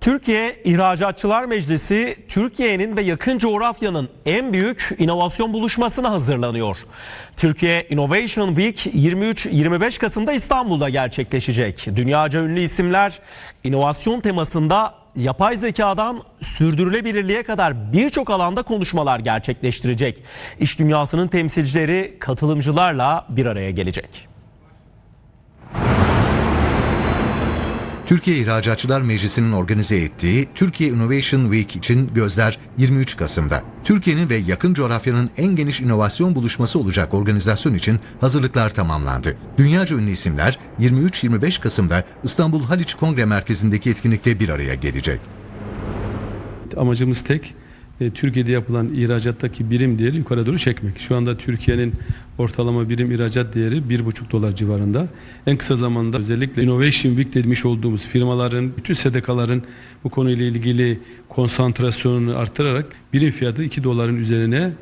Türkiye İhracatçılar Meclisi Türkiye'nin ve yakın coğrafyanın en büyük inovasyon buluşmasına hazırlanıyor. Türkiye Innovation Week 23-25 Kasım'da İstanbul'da gerçekleşecek. Dünyaca ünlü isimler inovasyon temasında yapay zekadan sürdürülebilirliğe kadar birçok alanda konuşmalar gerçekleştirecek. İş dünyasının temsilcileri katılımcılarla bir araya gelecek. Türkiye İhracatçılar Meclisi'nin organize ettiği Türkiye Innovation Week için gözler 23 Kasım'da. Türkiye'nin ve yakın coğrafyanın en geniş inovasyon buluşması olacak organizasyon için hazırlıklar tamamlandı. Dünyaca ünlü isimler 23-25 Kasım'da İstanbul Haliç Kongre Merkezi'ndeki etkinlikte bir araya gelecek. Amacımız tek. E, Türkiye'de yapılan ihracattaki birim değeri yukarı doğru çekmek. Şu anda Türkiye'nin ortalama birim ihracat değeri 1,5 dolar civarında. En kısa zamanda özellikle Innovation Week demiş olduğumuz firmaların, bütün SDK'ların bu konuyla ilgili konsantrasyonunu arttırarak birim fiyatı 2 doların üzerine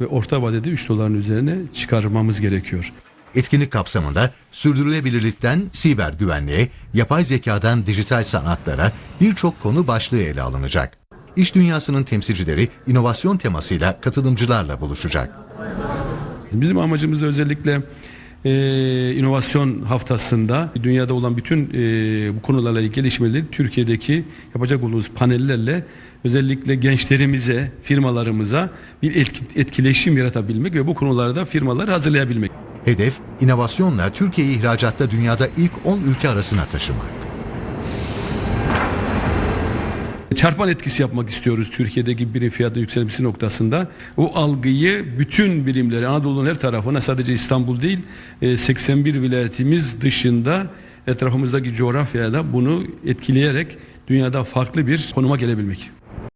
ve orta vadede 3 doların üzerine çıkarmamız gerekiyor. Etkinlik kapsamında sürdürülebilirlikten siber güvenliğe, yapay zekadan dijital sanatlara birçok konu başlığı ele alınacak. İş dünyasının temsilcileri inovasyon temasıyla katılımcılarla buluşacak. Bizim amacımız da özellikle e, inovasyon haftasında dünyada olan bütün e, bu konularla ilgili gelişmeleri Türkiye'deki yapacak olduğumuz panellerle özellikle gençlerimize, firmalarımıza bir etki- etkileşim yaratabilmek ve bu konularda firmaları hazırlayabilmek. Hedef, inovasyonla Türkiye'yi ihracatta dünyada ilk 10 ülke arasına taşımak. Çarpan etkisi yapmak istiyoruz Türkiye'deki birim fiyatı yükselmesi noktasında. O algıyı bütün birimleri Anadolu'nun her tarafına sadece İstanbul değil e, 81 vilayetimiz dışında etrafımızdaki coğrafyada bunu etkileyerek dünyada farklı bir konuma gelebilmek.